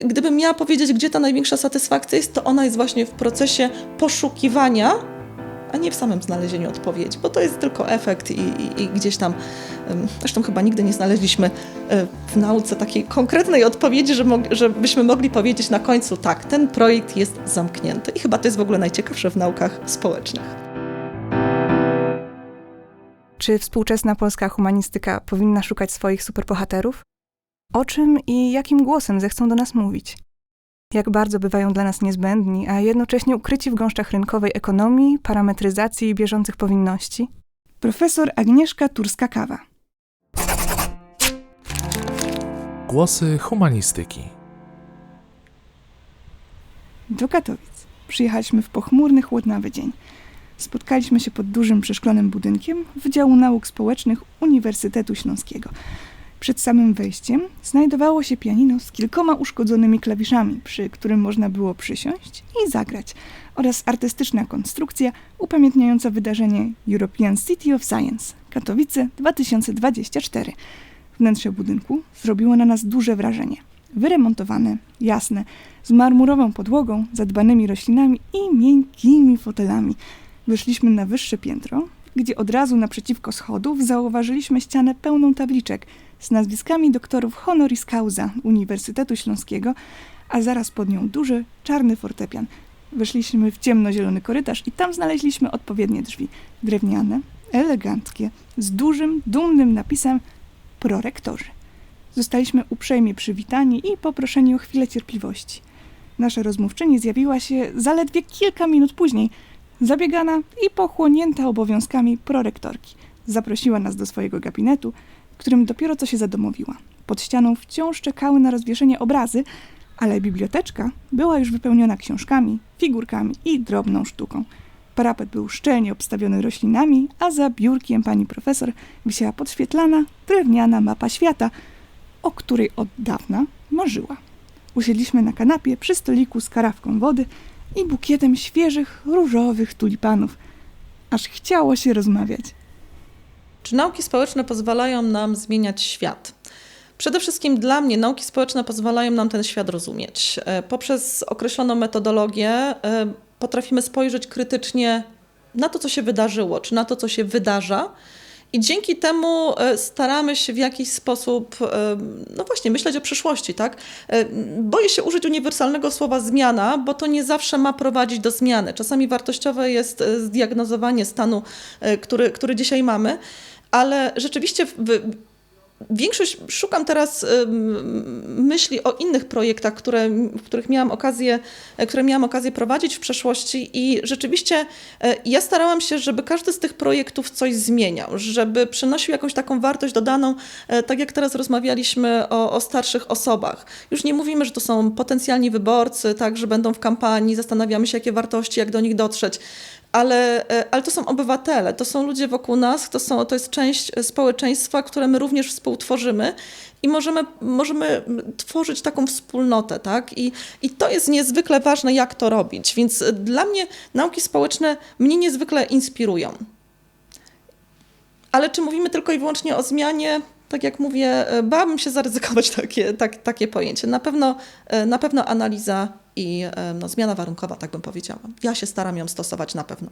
Gdybym miała powiedzieć, gdzie ta największa satysfakcja jest, to ona jest właśnie w procesie poszukiwania, a nie w samym znalezieniu odpowiedzi, bo to jest tylko efekt i, i, i gdzieś tam, zresztą chyba nigdy nie znaleźliśmy y, w nauce takiej konkretnej odpowiedzi, żebyśmy mogli powiedzieć na końcu, tak, ten projekt jest zamknięty. I chyba to jest w ogóle najciekawsze w naukach społecznych. Czy współczesna polska humanistyka powinna szukać swoich superbohaterów? O czym i jakim głosem zechcą do nas mówić? Jak bardzo bywają dla nas niezbędni, a jednocześnie ukryci w gąszczach rynkowej ekonomii, parametryzacji i bieżących powinności? Profesor Agnieszka Turska-Kawa. Głosy humanistyki. Do Katowic. Przyjechaliśmy w pochmurny, chłodnawy dzień. Spotkaliśmy się pod dużym przeszklonym budynkiem Wydziału Nauk Społecznych Uniwersytetu Śląskiego. Przed samym wejściem znajdowało się pianino z kilkoma uszkodzonymi klawiszami, przy którym można było przysiąść i zagrać, oraz artystyczna konstrukcja upamiętniająca wydarzenie European City of Science Katowice 2024. Wnętrze budynku zrobiło na nas duże wrażenie. Wyremontowane, jasne, z marmurową podłogą, zadbanymi roślinami i miękkimi fotelami. Wyszliśmy na wyższe piętro, gdzie od razu naprzeciwko schodów zauważyliśmy ścianę pełną tabliczek z nazwiskami doktorów honoris causa Uniwersytetu Śląskiego, a zaraz pod nią duży, czarny fortepian. Weszliśmy w ciemnozielony korytarz i tam znaleźliśmy odpowiednie drzwi. Drewniane, eleganckie, z dużym, dumnym napisem prorektorzy. Zostaliśmy uprzejmie przywitani i poproszeni o chwilę cierpliwości. Nasza rozmówczyni zjawiła się zaledwie kilka minut później, zabiegana i pochłonięta obowiązkami prorektorki. Zaprosiła nas do swojego gabinetu, w którym dopiero co się zadomowiła. Pod ścianą wciąż czekały na rozwieszenie obrazy, ale biblioteczka była już wypełniona książkami, figurkami i drobną sztuką. Parapet był szczelnie obstawiony roślinami, a za biurkiem pani profesor wisiała podświetlana, drewniana mapa świata, o której od dawna marzyła. Usiedliśmy na kanapie przy stoliku z karawką wody i bukietem świeżych, różowych tulipanów. Aż chciało się rozmawiać. Czy nauki społeczne pozwalają nam zmieniać świat? Przede wszystkim dla mnie nauki społeczne pozwalają nam ten świat rozumieć. E, Poprzez określoną metodologię e, potrafimy spojrzeć krytycznie na to, co się wydarzyło, czy na to, co się wydarza. I dzięki temu e, staramy się w jakiś sposób, no właśnie, myśleć o przyszłości, tak? Boję się użyć uniwersalnego słowa zmiana, bo to nie zawsze ma prowadzić do zmiany. Czasami wartościowe jest zdiagnozowanie stanu, który, który dzisiaj mamy, ale rzeczywiście w, Większość szukam teraz ym, myśli o innych projektach, które, których miałam okazję, e, które miałam okazję prowadzić w przeszłości i rzeczywiście e, ja starałam się, żeby każdy z tych projektów coś zmieniał, żeby przynosił jakąś taką wartość dodaną, e, tak jak teraz rozmawialiśmy o, o starszych osobach. Już nie mówimy, że to są potencjalni wyborcy, tak, że będą w kampanii, zastanawiamy się, jakie wartości, jak do nich dotrzeć ale, e, ale to są obywatele, to są ludzie wokół nas, to, są, to jest część społeczeństwa, które my również współtworzymy i możemy, możemy tworzyć taką wspólnotę, tak? I, I to jest niezwykle ważne, jak to robić. Więc dla mnie nauki społeczne mnie niezwykle inspirują. Ale czy mówimy tylko i wyłącznie o zmianie? Tak jak mówię, e, bałabym się zaryzykować takie, tak, takie pojęcie. Na pewno, e, na pewno analiza i e, no, zmiana warunkowa, tak bym powiedziała. Ja się staram ją stosować na pewno.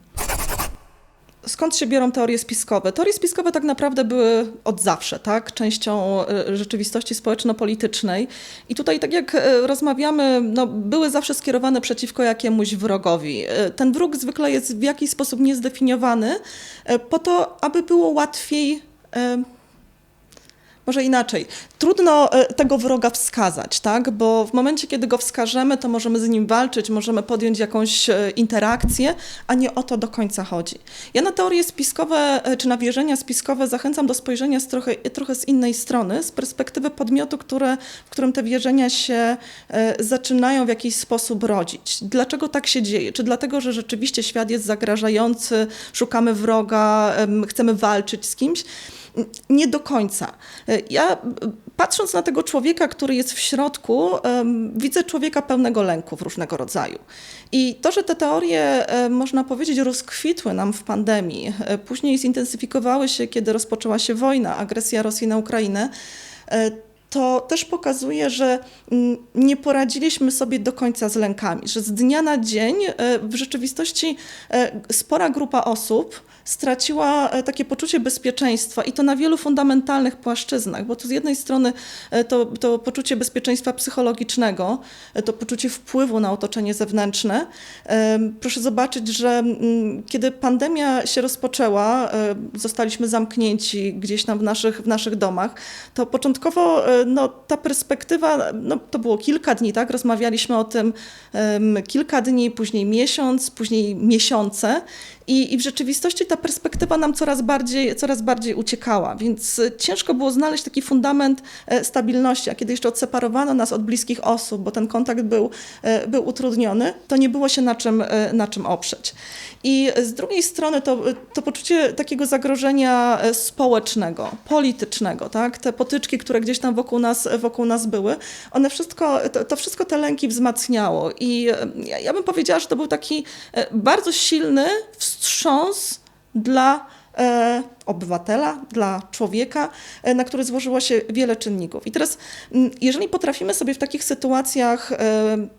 Skąd się biorą teorie spiskowe? Teorie spiskowe tak naprawdę były od zawsze, tak? Częścią rzeczywistości społeczno-politycznej. I tutaj, tak jak rozmawiamy, no, były zawsze skierowane przeciwko jakiemuś wrogowi. Ten wróg zwykle jest w jakiś sposób niezdefiniowany, po to, aby było łatwiej może inaczej. Trudno e, tego wroga wskazać, tak? bo w momencie, kiedy go wskażemy, to możemy z nim walczyć, możemy podjąć jakąś e, interakcję, a nie o to do końca chodzi. Ja na teorie spiskowe, e, czy na wierzenia spiskowe zachęcam do spojrzenia z trochę, trochę z innej strony, z perspektywy podmiotu, które, w którym te wierzenia się zaczynają w jakiś sposób rodzić. Dlaczego tak się dzieje? Czy dlatego, że rzeczywiście świat jest zagrażający, szukamy wroga, chcemy walczyć z kimś? Nie do końca. Ja patrząc na tego człowieka, który jest w środku, widzę człowieka pełnego lęków różnego rodzaju. I to, że te teorie, można powiedzieć, rozkwitły nam w pandemii, e, później zintensyfikowały się, kiedy rozpoczęła się wojna, agresja Rosji na Ukrainę, e, to też pokazuje, że mm, nie poradziliśmy sobie do końca z lękami, że z dnia na dzień e, w rzeczywistości e, spora grupa osób straciła e, takie poczucie bezpieczeństwa i to na wielu fundamentalnych płaszczyznach, bo tu z jednej strony e, to, to poczucie bezpieczeństwa psychologicznego, e, to poczucie wpływu na otoczenie zewnętrzne. Proszę zobaczyć, że mm, kiedy pandemia się rozpoczęła, zostaliśmy zamknięci gdzieś tam w naszych, w naszych domach, to początkowo no, ta perspektywa, no, to było kilka dni, tak? Rozmawialiśmy o tym kilka dni, później miesiąc, później miesiące. I, I w rzeczywistości ta perspektywa nam coraz bardziej, coraz bardziej uciekała, więc e, ciężko było znaleźć taki fundament e, stabilności. A kiedy jeszcze odseparowano nas od bliskich osób, bo ten kontakt był, e, był utrudniony, to nie było się na czym, na czym oprzeć. I z drugiej strony to, to poczucie takiego zagrożenia społecznego, politycznego, tak? te potyczki, które gdzieś tam wokół nas, wokół nas były, one wszystko, to, to wszystko te lęki wzmacniało. I ja, ja bym powiedziała, że to był taki bardzo silny wstrząs dla e, obywatela, dla człowieka, e, na który złożyło się wiele czynników. I teraz, jeżeli potrafimy sobie w takich sytuacjach e,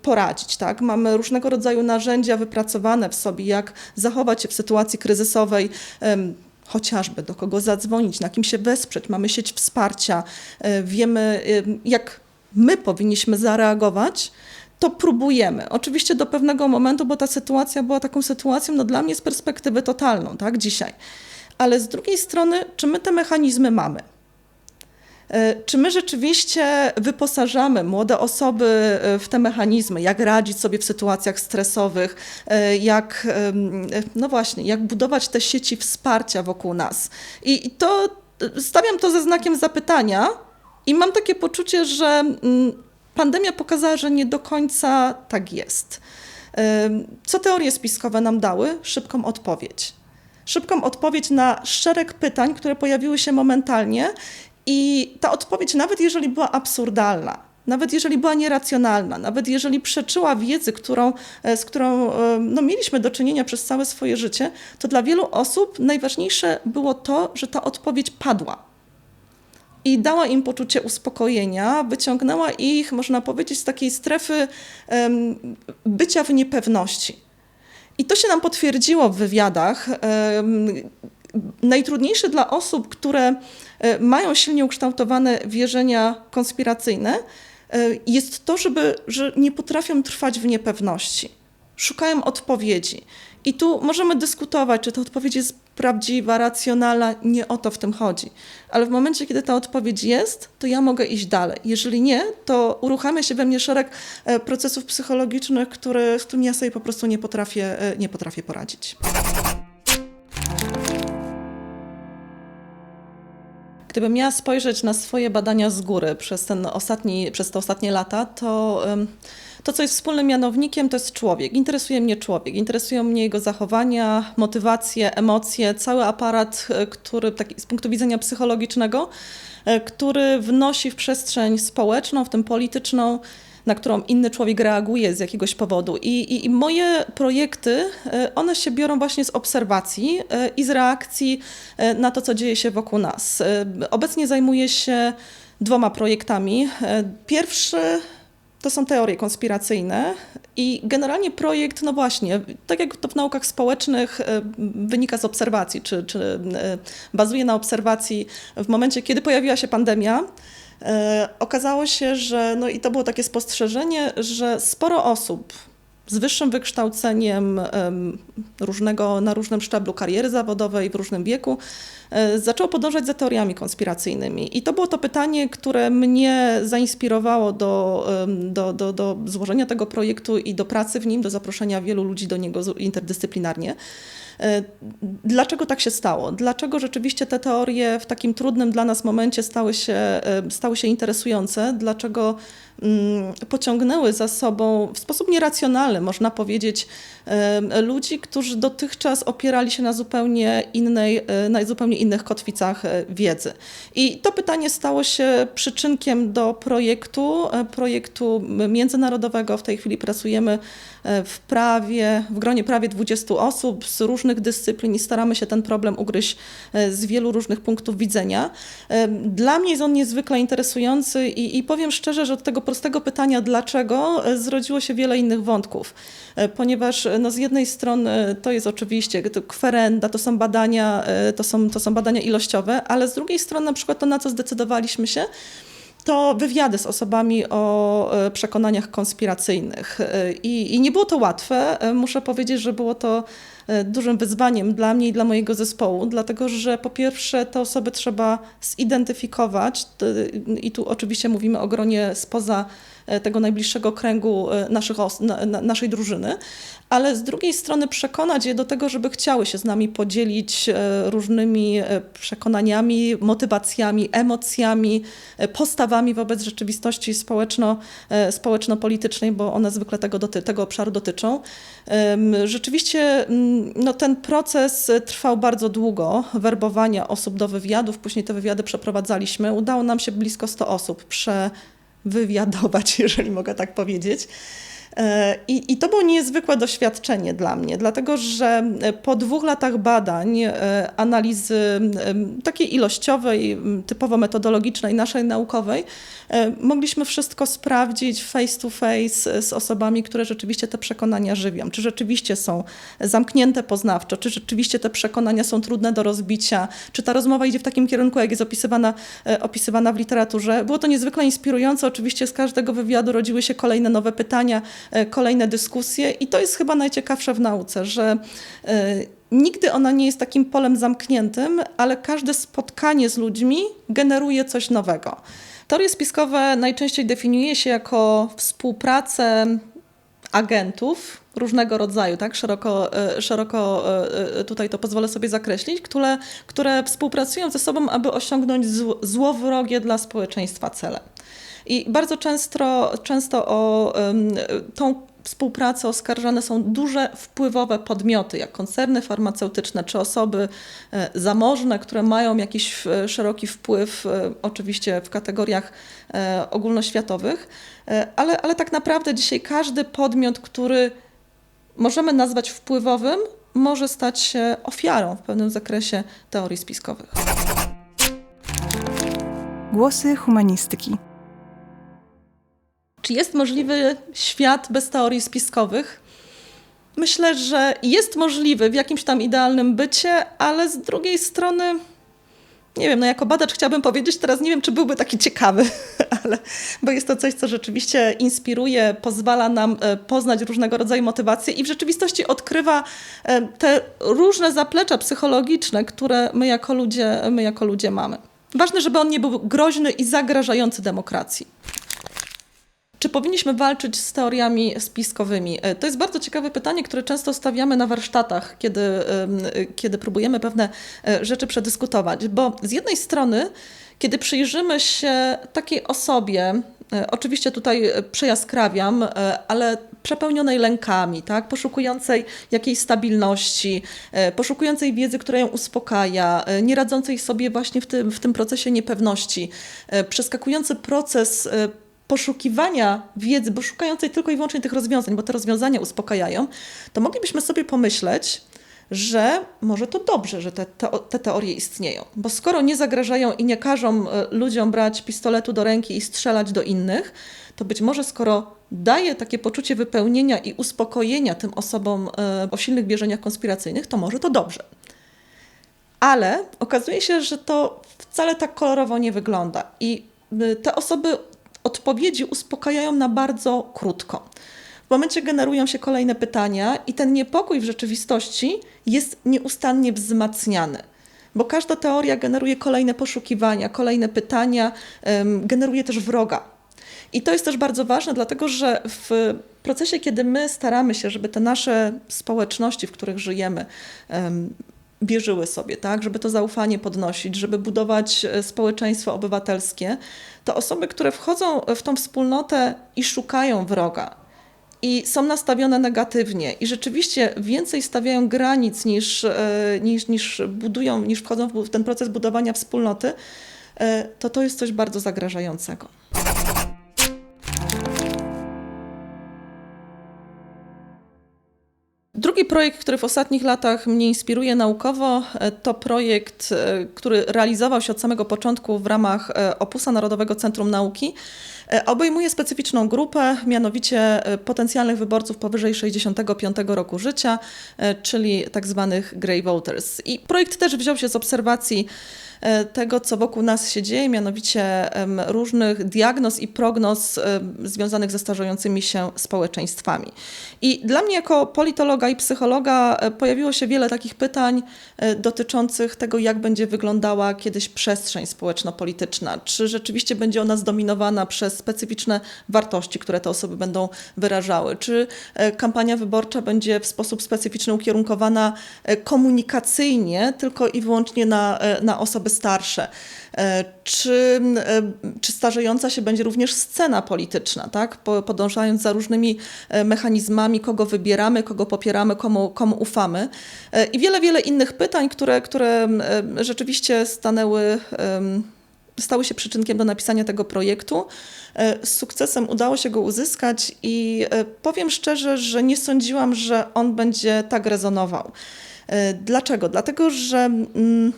poradzić, tak, mamy różnego rodzaju narzędzia wypracowane w sobie, jak zachować się w sytuacji kryzysowej, em, chociażby do kogo zadzwonić, na kim się wesprzeć, mamy sieć wsparcia, e, wiemy, em, jak my powinniśmy zareagować, to próbujemy. Oczywiście do pewnego momentu, bo ta sytuacja była taką sytuacją, no dla mnie z perspektywy totalną, tak, dzisiaj. Ale z drugiej strony, czy my te mechanizmy mamy? E, Czy my rzeczywiście wyposażamy młode osoby e, w te mechanizmy, jak radzić sobie w sytuacjach stresowych, e, jak, no właśnie, jak budować te sieci wsparcia wokół nas? I, i to stawiam to ze znakiem zapytania i mam takie poczucie, że mm, pandemia pokazała, że nie do końca tak jest. Co teorie spiskowe nam dały? Szybką odpowiedź. Szybką odpowiedź na szereg pytań, które pojawiły się momentalnie, i ta odpowiedź, nawet jeżeli była absurdalna, nawet jeżeli była nieracjonalna, nawet jeżeli przeczyła wiedzy, którą, e, z którą e, no, mieliśmy do czynienia przez całe swoje życie, to dla wielu osób najważniejsze było to, że ta odpowiedź padła i dała im poczucie uspokojenia, wyciągnęła ich, można powiedzieć, z takiej strefy bycia w niepewności. I to się nam potwierdziło w wywiadach. Najtrudniejsze dla osób, które e, mają silnie ukształtowane wierzenia konspiracyjne, e, jest to, żeby, że nie potrafią trwać w niepewności. Szukają odpowiedzi. I tu możemy dyskutować, czy ta odpowiedź jest prawdziwa, racjonalna. Nie o to w tym chodzi. Ale w momencie, kiedy ta odpowiedź jest, to ja mogę iść dalej. Jeżeli nie, to uruchamia się we mnie szereg e, procesów psychologicznych, które, z którymi ja sobie po prostu nie potrafię, e, nie potrafię poradzić. Gdybym miała spojrzeć na swoje badania z góry przez, ten ostatni, przez te ostatnie lata, to em, to, co jest wspólnym mianownikiem, to jest człowiek. Interesuje mnie człowiek, interesują mnie jego zachowania, motywacje, emocje, cały aparat, e, który taki, z punktu widzenia psychologicznego, e, który wnosi w przestrzeń społeczną, w tym polityczną, na którą inny człowiek reaguje z jakiegoś powodu. I, i, I moje projekty, e, one się biorą właśnie z obserwacji i z reakcji na to, co dzieje się wokół nas. Obecnie zajmuję się dwoma projektami. Pierwszy to są teorie konspiracyjne i generalnie projekt, no właśnie, tak jak to w naukach społecznych e, wynika z obserwacji, czy, czy e, bazuje na obserwacji. W momencie, kiedy pojawiła się pandemia, e, okazało się, że, no i to było takie spostrzeżenie, że sporo osób z wyższym wykształceniem em, różnego, na różnym szczeblu kariery zawodowej, w różnym wieku, e, zaczęło podążać za teoriami konspiracyjnymi. I to było to pytanie, które mnie zainspirowało do, do, do, do złożenia tego projektu i do pracy w nim, do zaproszenia wielu ludzi do niego interdyscyplinarnie. E, Dlaczego tak się stało? Dlaczego rzeczywiście te teorie w takim trudnym dla nas momencie stały się, stały się interesujące? Dlaczego pociągnęły za sobą w sposób nieracjonalny, można powiedzieć, ludzi, którzy dotychczas opierali się na zupełnie innej, e, na zupełnie innych kotwicach e, wiedzy. I to pytanie stało się przyczynkiem do projektu, e, projektu międzynarodowego. W tej chwili pracujemy w prawie, w gronie prawie 20 osób z różnych dyscyplin i staramy się ten problem ugryźć z wielu różnych punktów widzenia. Dla mnie jest on niezwykle interesujący i, i powiem szczerze, że od tego prostego pytania dlaczego e, zrodziło się wiele innych wątków, E, ponieważ e, no, z jednej strony to jest oczywiście to kwerenda, to są badania, to są, to są badania ilościowe, ale z drugiej strony na przykład to, na co zdecydowaliśmy się, to wywiady z osobami o przekonaniach konspiracyjnych. I, I nie było to łatwe. Muszę powiedzieć, że było to dużym wyzwaniem dla mnie i dla mojego zespołu, dlatego że po pierwsze te osoby trzeba zidentyfikować i tu oczywiście mówimy o gronie spoza e, tego najbliższego kręgu e, naszych naszej drużyny, ale z drugiej strony przekonać je do tego, żeby chciały się z nami podzielić e, różnymi e, przekonaniami, motywacjami, emocjami, e, postawami wobec rzeczywistości społeczno, e, społeczno-politycznej, bo one zwykle tego, doty- tego obszaru dotyczą. Rzeczywiście mm, no, ten proces e, trwał bardzo długo, werbowania osób do wywiadów, później te wywiady przeprowadzaliśmy. Udało nam się blisko 100 osób przewywiadować, jeżeli mogę tak powiedzieć. E, I, I to było niezwykłe doświadczenie dla mnie, dlatego że e, po dwóch latach badań, e, analizy takiej ilościowej, typowo metodologicznej, naszej naukowej, mogliśmy wszystko sprawdzić face to face z osobami, które rzeczywiście te przekonania żywią. Czy rzeczywiście są zamknięte poznawczo, czy rzeczywiście te przekonania są trudne do rozbicia, czy ta rozmowa idzie w takim kierunku, jak jest opisywana, opisywana w literaturze. Było to niezwykle inspirujące. Oczywiście z każdego wywiadu rodziły się kolejne nowe pytania, kolejne dyskusje i to jest chyba najciekawsze w nauce, że e, nigdy ona nie jest takim polem zamkniętym, ale każde spotkanie z ludźmi generuje coś nowego. Teorie spiskowe najczęściej definiuje się jako współpracę agentów różnego rodzaju, tak? Szeroko, e, szeroko e, e, tutaj to pozwolę sobie zakreślić, które, które współpracują ze sobą, aby osiągnąć zł- złowrogie dla społeczeństwa cele. I bardzo często, często o tą współpracę oskarżane są duże, wpływowe podmioty, jak koncerny farmaceutyczne czy osoby e, zamożne, które mają jakiś e, szeroki wpływ, e, oczywiście w kategoriach ogólnoświatowych, ale, ale tak naprawdę dzisiaj każdy podmiot, który możemy nazwać wpływowym, może stać się ofiarą w pewnym zakresie teorii spiskowych. Głosy humanistyki. Czy jest możliwy świat bez teorii spiskowych? Myślę, że jest możliwy w jakimś tam idealnym bycie, ale z drugiej strony, nie wiem, no jako badacz chciałabym powiedzieć, teraz nie wiem, czy byłby taki ciekawy, ale, bo jest to coś, co rzeczywiście inspiruje, pozwala nam e, poznać różnego rodzaju motywacje i w rzeczywistości odkrywa e, te różne zaplecza psychologiczne, które my jako ludzie, my jako ludzie mamy. Ważne, żeby on nie był groźny i zagrażający demokracji. Czy powinniśmy walczyć z teoriami spiskowymi? E, To jest bardzo ciekawe pytanie, które często stawiamy na warsztatach, kiedy, kiedy próbujemy pewne e, rzeczy przedyskutować. Bo z jednej strony, kiedy przyjrzymy się takiej osobie, e, oczywiście tutaj przejaskrawiam, ale przepełnionej lękami, tak? poszukującej jakiejś stabilności, poszukującej wiedzy, która ją uspokaja, e, nie radzącej sobie właśnie w tym, w tym procesie niepewności, przeskakujący proces poszukiwania wiedzy, bo szukającej tylko i wyłącznie tych rozwiązań, bo te rozwiązania uspokajają, to moglibyśmy sobie pomyśleć, że może to dobrze, że te, te, te teorie istnieją. Bo skoro nie zagrażają i nie każą e, ludziom brać pistoletu do ręki i strzelać do innych, to być może skoro daje takie poczucie wypełnienia i uspokojenia tym osobom e, o silnych wierzeniach konspiracyjnych, to może to dobrze. Ale okazuje się, że to wcale tak kolorowo nie wygląda. I y, te osoby odpowiedzi uspokajają na bardzo krótko. W momencie generują się kolejne pytania, i ten niepokój w rzeczywistości jest nieustannie wzmacniany. Bo każda teoria generuje kolejne poszukiwania, kolejne pytania, generuje też wroga. I to jest też bardzo ważne, dlatego że w procesie, kiedy my staramy się, żeby te nasze społeczności, w których żyjemy, em, wierzyły sobie, tak, żeby to zaufanie podnosić, żeby budować e, społeczeństwo obywatelskie, to osoby, które wchodzą w tą wspólnotę i szukają wroga, i są nastawione negatywnie i rzeczywiście więcej stawiają granic niż, e, niż, niż budują, niż wchodzą w ten proces budowania wspólnoty, e, to to jest coś bardzo zagrażającego. Drugi projekt, który w ostatnich latach mnie inspiruje naukowo, e, to projekt, e, który realizował się od samego początku w ramach e, Opusa Narodowego Centrum Nauki. E, Obejmuje specyficzną grupę, mianowicie e, potencjalnych wyborców powyżej 65 roku życia, e, czyli tak zwanych grey voters. I projekt też wziął się z obserwacji tego, co wokół nas się dzieje, mianowicie różnych diagnoz i prognoz związanych ze starzejącymi się społeczeństwami. I dla mnie jako politologa i psychologa pojawiło się wiele takich pytań dotyczących tego, jak będzie wyglądała kiedyś przestrzeń społeczno-polityczna. Czy rzeczywiście będzie ona zdominowana przez specyficzne wartości, które te osoby będą wyrażały? Czy e, kampania wyborcza będzie w sposób specyficzny ukierunkowana e, komunikacyjnie tylko i wyłącznie na, e, na osoby starsze? Czy, czy starzejąca się będzie również scena polityczna, tak? Po- podążając za różnymi mechanizmami, kogo wybieramy, kogo popieramy, komu, komu ufamy. I wiele, wiele innych pytań, które, które rzeczywiście stanęły, stały się przyczynkiem do napisania tego projektu. E, Z sukcesem udało się go uzyskać i e, powiem szczerze, że nie sądziłam, że on będzie tak rezonował. E, Dlaczego? Dlatego, że mm,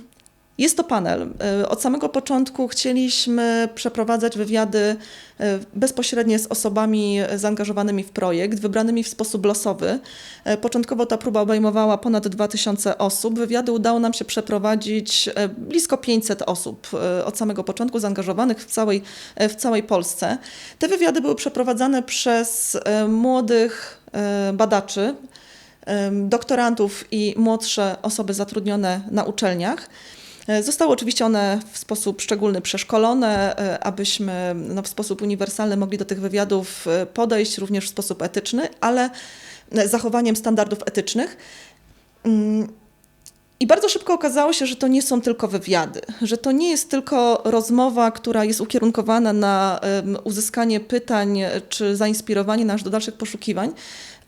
jest to panel. E, Od samego początku chcieliśmy przeprowadzać wywiady e, bezpośrednie z osobami zaangażowanymi w projekt, wybranymi w sposób losowy. E, Początkowo ta próba obejmowała ponad 2000 osób. Wywiady udało nam się przeprowadzić blisko 500 osób od samego początku zaangażowanych w całej, w całej Polsce. Te wywiady były przeprowadzane przez młodych badaczy, doktorantów i młodsze osoby zatrudnione na uczelniach. E, Zostały oczywiście one w sposób szczególny przeszkolone, e, abyśmy no, w sposób uniwersalny mogli do tych wywiadów e, podejść, również w sposób etyczny, ale zachowaniem standardów etycznych. Mm, I bardzo szybko okazało się, że to nie są tylko wywiady, że to nie jest tylko rozmowa, która jest ukierunkowana na uzyskanie pytań czy zainspirowanie nas do dalszych poszukiwań,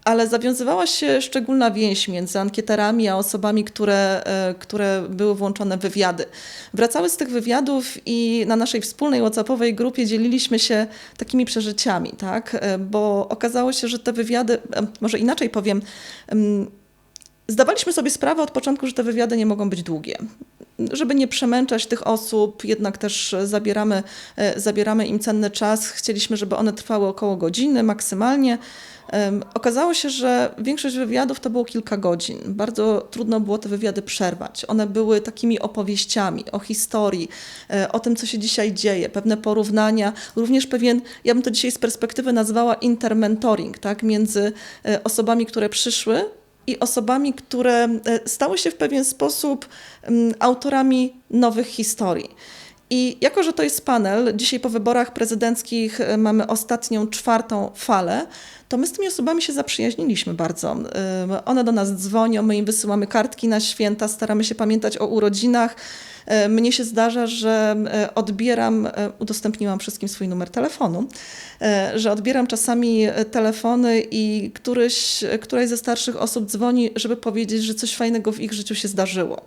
ale zawiązywała się szczególna więź między ankieterami a osobami, które, e, które były włączone w wywiady. Wracały z tych wywiadów i na naszej wspólnej WhatsAppowej grupie dzieliliśmy się takimi przeżyciami, tak? E, bo okazało się, że te wywiady, e, może inaczej powiem, em, Zdawaliśmy sobie sprawę od początku, że te wywiady nie mogą być długie. Żeby nie przemęczać tych osób, jednak też zabieramy, zabieramy im cenny czas. Chcieliśmy, żeby one trwały około godziny maksymalnie. Okazało się, że większość wywiadów to było kilka godzin. Bardzo trudno było te wywiady przerwać. One były takimi opowieściami o historii, e, o tym, co się dzisiaj dzieje, pewne porównania, również pewien, ja bym to dzisiaj z perspektywy nazwała intermentoring, tak, między e, osobami, które przyszły i osobami, które e, stały się w pewien sposób autorami nowych historii. I jako, że to jest panel, dzisiaj po wyborach prezydenckich e, mamy ostatnią, czwartą falę, to my z tymi osobami się zaprzyjaźniliśmy bardzo. Ym, One do nas dzwonią, my im wysyłamy kartki na święta, staramy się pamiętać o urodzinach. E, Mnie się zdarza, że e, odbieram, e, udostępniłam wszystkim swój numer telefonu, e, że odbieram czasami e, telefony i któryś, któraś ze starszych osób dzwoni, żeby powiedzieć, że coś fajnego w ich życiu się zdarzyło.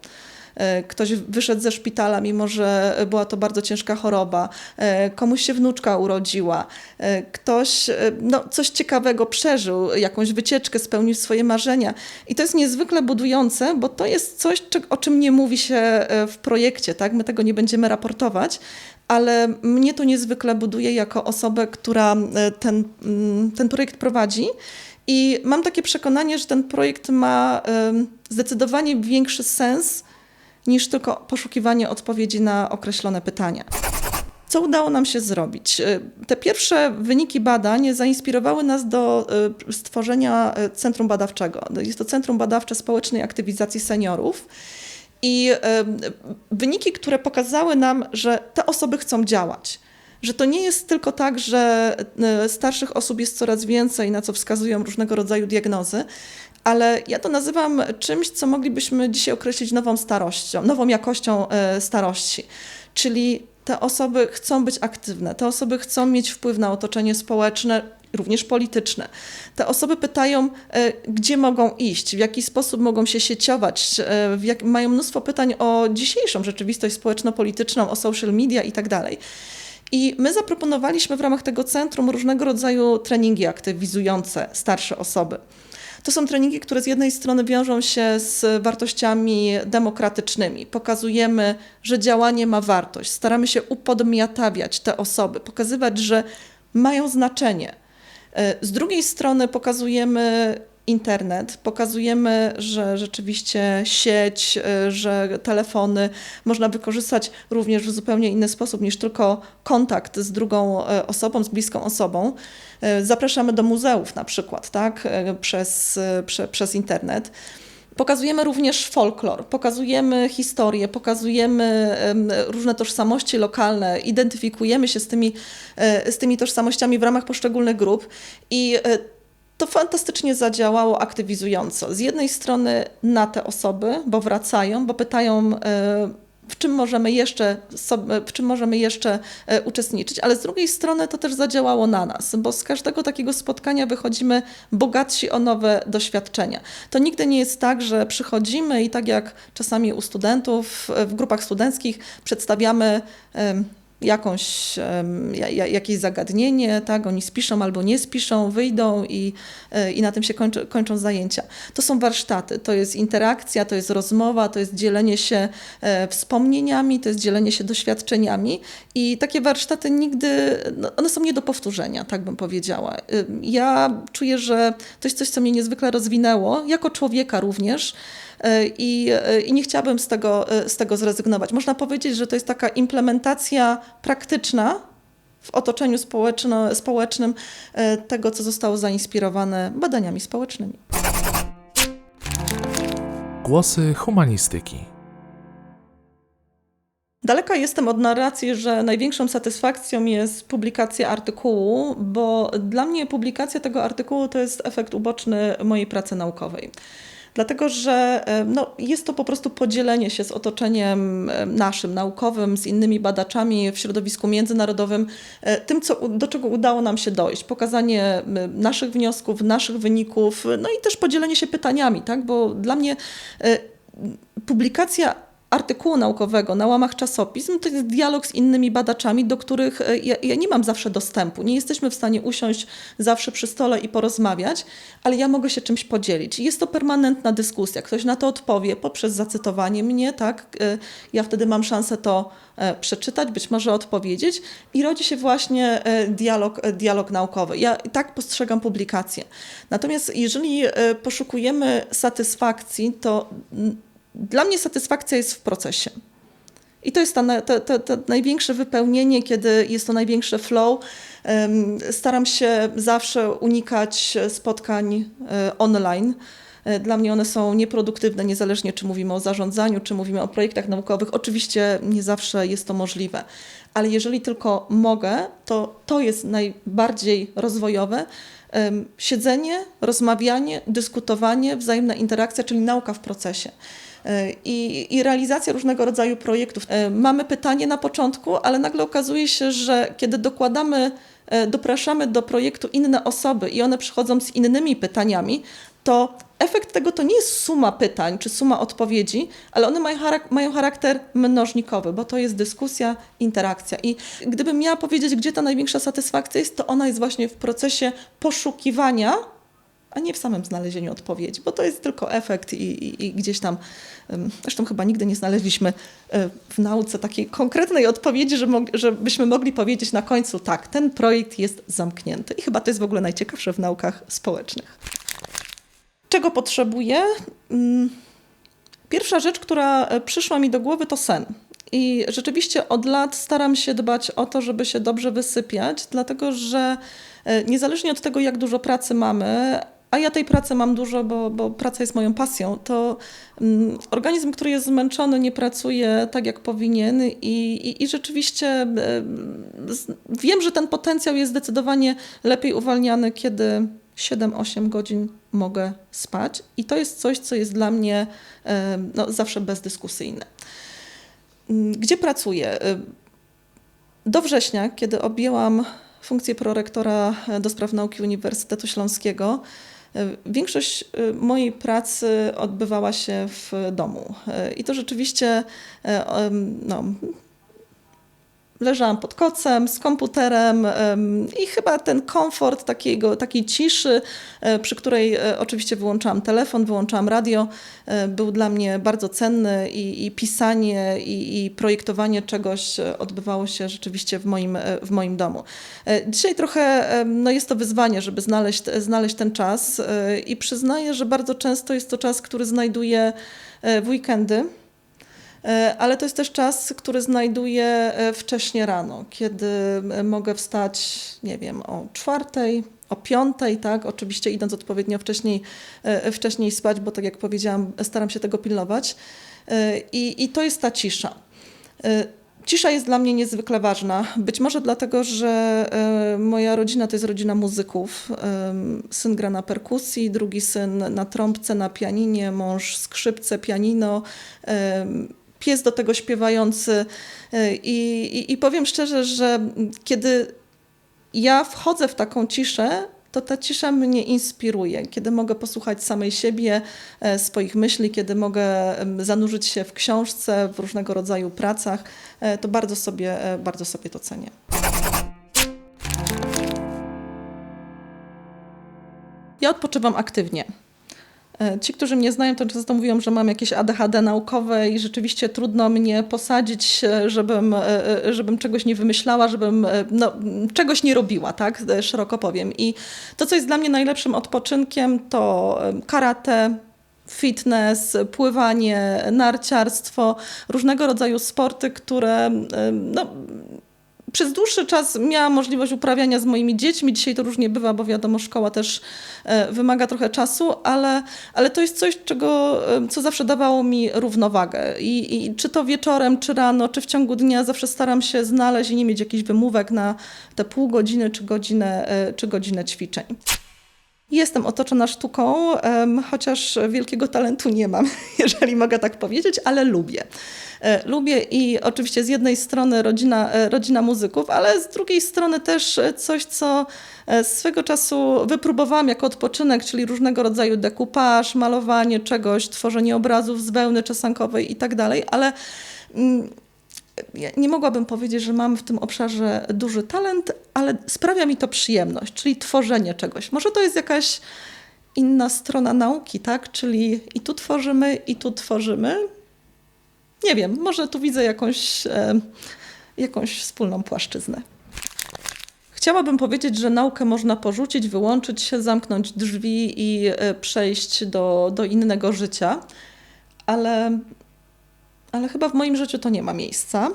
E, Ktoś wyszedł ze szpitala, mimo że była to bardzo ciężka choroba. E, Komuś się wnuczka urodziła. E, Ktoś no, coś ciekawego przeżył, jakąś wycieczkę, spełnił swoje marzenia. I to jest niezwykle budujące, bo to jest coś, o czym nie mówi się w projekcie. Tak? My tego nie będziemy raportować, ale mnie to niezwykle buduje jako osobę, która ten, mm, ten projekt prowadzi. I mam takie przekonanie, że ten projekt ma zdecydowanie większy sens niż tylko poszukiwanie odpowiedzi na określone pytania. Co udało nam się zrobić? E, Te pierwsze wyniki badań zainspirowały nas do e, stworzenia e, centrum badawczego. Jest to Centrum Badawcze Społecznej Aktywizacji Seniorów. I wyniki, które pokazały nam, że te osoby chcą działać. Że to nie jest tylko tak, że starszych osób jest coraz więcej, na co wskazują różnego rodzaju diagnozy, ale ja to nazywam czymś, co moglibyśmy dzisiaj określić nową starością, nową jakością e, starości. Czyli te osoby chcą być aktywne, te osoby chcą mieć wpływ na otoczenie społeczne, również polityczne. Te osoby pytają, e, gdzie mogą iść, w jaki sposób mogą się sieciować, e, jak, mają mnóstwo pytań o dzisiejszą rzeczywistość społeczno-polityczną, o social media i tak. I my zaproponowaliśmy w ramach tego centrum różnego rodzaju treningi aktywizujące starsze osoby. To są treningi, które z jednej strony wiążą się z wartościami demokratycznymi. Pokazujemy, że działanie ma wartość. Staramy się upodmiatawiać te osoby, pokazywać, że mają znaczenie. E, Z drugiej strony pokazujemy internet, pokazujemy, że rzeczywiście sieć, e, że telefony można wykorzystać również w zupełnie inny sposób niż tylko kontakt z drugą e, osobą, z bliską osobą. E, Zapraszamy do muzeów na przykład, tak, e, przez, e, prze, przez internet. Pokazujemy również folklor, pokazujemy historię, pokazujemy em, różne tożsamości lokalne, identyfikujemy się z tymi, z tymi tożsamościami w ramach poszczególnych grup i to fantastycznie zadziałało aktywizująco. Z jednej strony na te osoby, bo wracają, bo pytają, w czym możemy jeszcze, w czym możemy jeszcze e, uczestniczyć, ale z drugiej strony to też zadziałało na nas, bo z każdego takiego spotkania wychodzimy bogatsi o nowe doświadczenia. To nigdy nie jest tak, że przychodzimy i tak jak czasami u studentów w grupach studenckich przedstawiamy jakąś, jakieś zagadnienie, tak, oni spiszą albo nie spiszą, wyjdą i, e, i na tym się kończą zajęcia. To są warsztaty, to jest interakcja, to jest rozmowa, to jest dzielenie się e, wspomnieniami, to jest dzielenie się doświadczeniami i takie warsztaty nigdy, no, one są nie do powtórzenia, tak bym powiedziała. Ja czuję, że to jest coś, co mnie niezwykle rozwinęło, jako człowieka również, I, e, I nie chciałabym z tego, e, z tego zrezygnować. Można powiedzieć, że to jest taka implementacja praktyczna w otoczeniu społeczno, społecznym e, tego, co zostało zainspirowane badaniami społecznymi. Głosy humanistyki. Daleka jestem od narracji, że największą satysfakcją jest publikacja artykułu, bo dla mnie publikacja tego artykułu to jest efekt uboczny mojej pracy naukowej. Dlatego, że e, no, jest to po prostu podzielenie się z otoczeniem e, naszym, naukowym, z innymi badaczami w środowisku międzynarodowym, e, tym, co, do czego udało nam się dojść, pokazanie naszych wniosków, naszych wyników, no i też podzielenie się pytaniami, tak? bo dla mnie publikacja artykułu naukowego na łamach czasopism to jest dialog z innymi badaczami, do których e, ja, ja nie mam zawsze dostępu. Nie jesteśmy w stanie usiąść zawsze przy stole i porozmawiać, ale ja mogę się czymś podzielić. Jest to permanentna dyskusja. Ktoś na to odpowie poprzez zacytowanie mnie, tak? E, Ja wtedy mam szansę to e, przeczytać, być może odpowiedzieć i rodzi się właśnie dialog, dialog naukowy. Ja tak postrzegam publikację. Natomiast jeżeli poszukujemy satysfakcji, to dla mnie satysfakcja jest w procesie. I to jest to, to, to największe wypełnienie, kiedy jest to największy flow. Staram się zawsze unikać spotkań e, online. E, Dla mnie one są nieproduktywne, niezależnie czy mówimy o zarządzaniu, czy mówimy o projektach naukowych. Oczywiście nie zawsze jest to możliwe, ale jeżeli tylko mogę, to to jest najbardziej rozwojowe. Siedzenie, rozmawianie, dyskutowanie, wzajemna interakcja, czyli nauka w procesie. E, I, I realizacja różnego rodzaju projektów. E, Mamy pytanie na początku, ale nagle okazuje się, że kiedy dokładamy, e, dopraszamy do projektu inne osoby i one przychodzą z innymi pytaniami, to efekt tego to nie jest suma pytań czy suma odpowiedzi, ale one mają, charak- mają charakter mnożnikowy, bo to jest dyskusja, interakcja. I gdybym miała powiedzieć, gdzie ta największa satysfakcja jest, to ona jest właśnie w procesie poszukiwania a nie w samym znalezieniu odpowiedzi, bo to jest tylko efekt i, i, i gdzieś tam, zresztą chyba nigdy nie znaleźliśmy y, w nauce takiej konkretnej odpowiedzi, że żebyśmy mogli powiedzieć na końcu, tak, ten projekt jest zamknięty. I chyba to jest w ogóle najciekawsze w naukach społecznych. Czego potrzebuję? Ym, Pierwsza rzecz, która e, przyszła mi do głowy, to sen. I rzeczywiście od lat staram się dbać o to, żeby się dobrze wysypiać, dlatego że e, niezależnie od tego, jak dużo pracy mamy, a ja tej pracy mam dużo, bo, bo praca jest moją pasją, to mm, organizm, który jest zmęczony, nie pracuje tak, jak powinien i, i, i rzeczywiście z- wiem, że ten potencjał jest zdecydowanie lepiej uwalniany, kiedy 7-8 godzin mogę spać i to jest coś, co jest dla mnie no, zawsze bezdyskusyjne. Mm, Gdzie pracuję? E, Do września, kiedy objęłam funkcję prorektora e, do spraw nauki Uniwersytetu Śląskiego, e, większość e, mojej pracy odbywała się w domu. I to rzeczywiście no, leżałam pod kocem z komputerem em, i chyba ten komfort takiego, takiej ciszy, e, przy której e, oczywiście wyłączałam telefon, wyłączałam radio, e, był dla mnie bardzo cenny i, i pisanie i, i projektowanie czegoś odbywało się rzeczywiście w moim, w moim domu. Dzisiaj trochę no jest to wyzwanie, żeby znaleźć, znaleźć ten czas i przyznaję, że bardzo często jest to czas, który znajduję w weekendy. E, Ale to jest też czas, który znajduję e, wcześnie rano, kiedy e, mogę wstać, nie wiem, o czwartej, o piątej, tak? Oczywiście idąc odpowiednio wcześniej, wcześniej spać, bo tak jak powiedziałam, staram się tego pilnować. I, i to jest ta cisza. Cisza jest dla mnie niezwykle ważna. Być może dlatego, że moja rodzina to jest rodzina muzyków. Syn gra na perkusji, drugi syn na trąbce, na pianinie, mąż skrzypce, pianino, pies do tego śpiewający. E, I, i, I powiem szczerze, że kiedy ja wchodzę w taką ciszę, to ta cisza mnie inspiruje. Kiedy mogę posłuchać samej siebie, e, swoich myśli, kiedy mogę zanurzyć się w książce, w różnego rodzaju pracach, e, to bardzo sobie, e, bardzo sobie to cenię. Ja odpoczywam aktywnie. E, Ci, którzy mnie znają, to często mówią, że mam jakieś ADHD naukowe i rzeczywiście trudno mnie posadzić, e, żebym, e, żebym czegoś nie wymyślała, żebym no, czegoś nie robiła, tak? Szeroko powiem. I to, co jest dla mnie najlepszym odpoczynkiem, to karate, fitness, pływanie, narciarstwo, różnego rodzaju sporty, które no, przez dłuższy czas miałam możliwość uprawiania z moimi dziećmi. Dzisiaj to różnie bywa, bo wiadomo, szkoła też e, wymaga trochę czasu, ale, ale to jest coś, czego, e, co zawsze dawało mi równowagę. I, I czy to wieczorem, czy rano, czy w ciągu dnia zawsze staram się znaleźć i nie mieć jakichś wymówek na te pół godziny, czy godzinę, e, czy godzinę ćwiczeń. Jestem otoczona sztuką, chociaż wielkiego talentu nie mam, jeżeli mogę tak powiedzieć, ale lubię. E, Lubię i oczywiście z jednej strony rodzina, e, rodzina muzyków, ale z drugiej strony też coś, co e, swego czasu wypróbowałam jako odpoczynek, czyli różnego rodzaju dekupaż, malowanie czegoś, tworzenie obrazów z wełny czesankowej i tak dalej, ale mm, ja nie mogłabym powiedzieć, że mam w tym obszarze duży talent, ale sprawia mi to przyjemność, czyli tworzenie czegoś. Może to jest jakaś inna strona nauki, tak? Czyli i tu tworzymy, i tu tworzymy. Nie wiem, może tu widzę jakąś, e, jakąś wspólną płaszczyznę. Chciałabym powiedzieć, że naukę można porzucić, wyłączyć się, zamknąć drzwi i e, przejść do, do innego życia, ale ale chyba w moim życiu to nie ma miejsca.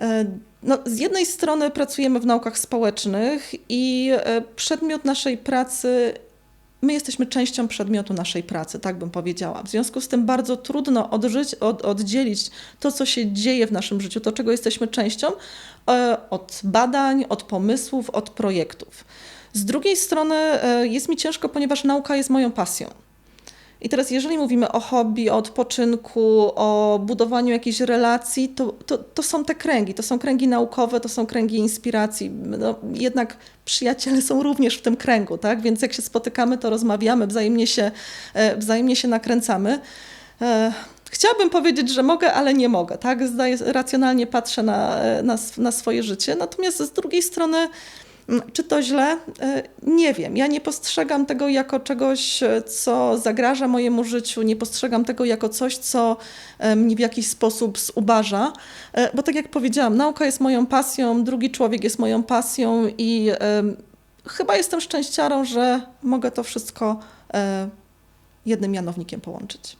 E, No, z jednej strony pracujemy w naukach społecznych i e, przedmiot naszej pracy, my jesteśmy częścią przedmiotu naszej pracy, tak bym powiedziała. W związku z tym bardzo trudno odżyć, od, oddzielić to, co się dzieje w naszym życiu, to, czego jesteśmy częścią, e, od badań, od pomysłów, od projektów. Z drugiej strony jest mi ciężko, ponieważ nauka jest moją pasją. I teraz, jeżeli mówimy o hobby, o odpoczynku, o budowaniu jakichś relacji, to, to, to są te kręgi. To są kręgi naukowe, to są kręgi inspiracji. No, jednak przyjaciele są również w tym kręgu, tak? Więc jak się spotykamy, to rozmawiamy, wzajemnie się, e, wzajemnie się nakręcamy. E, Chciałabym powiedzieć, że mogę, ale nie mogę, tak? Zdaję, racjonalnie patrzę na, na, sw- na swoje życie. Natomiast z drugiej strony, Czy to źle? E, Nie wiem. Ja nie postrzegam tego jako czegoś, e, co zagraża mojemu życiu, nie postrzegam tego jako coś, co e, mnie w jakiś sposób zubaża, bo tak jak powiedziałam, nauka jest moją pasją, drugi człowiek jest moją pasją i chyba jestem szczęściarą, że mogę to wszystko jednym mianownikiem połączyć.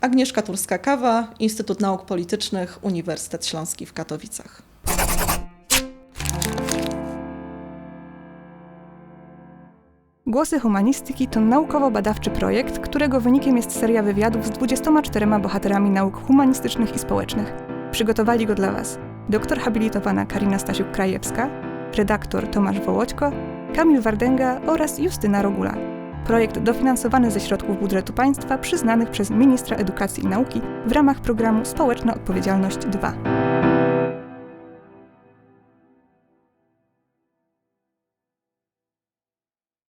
Agnieszka Turska-Kawa, Instytut Nauk Politycznych, Uniwersytet Śląski w Katowicach. Głosy Humanistyki to naukowo-badawczy projekt, którego wynikiem jest seria wywiadów z 24 bohaterami nauk humanistycznych i społecznych. Przygotowali go dla Was doktor habilitowana Karina Stasiuk-Krajewska, redaktor Tomasz Wołoćko, Kamil Wardęga oraz Justyna Rogula. Projekt dofinansowany ze środków budżetu państwa przyznanych przez Ministra Edukacji i Nauki w ramach programu Społeczna Odpowiedzialność 2.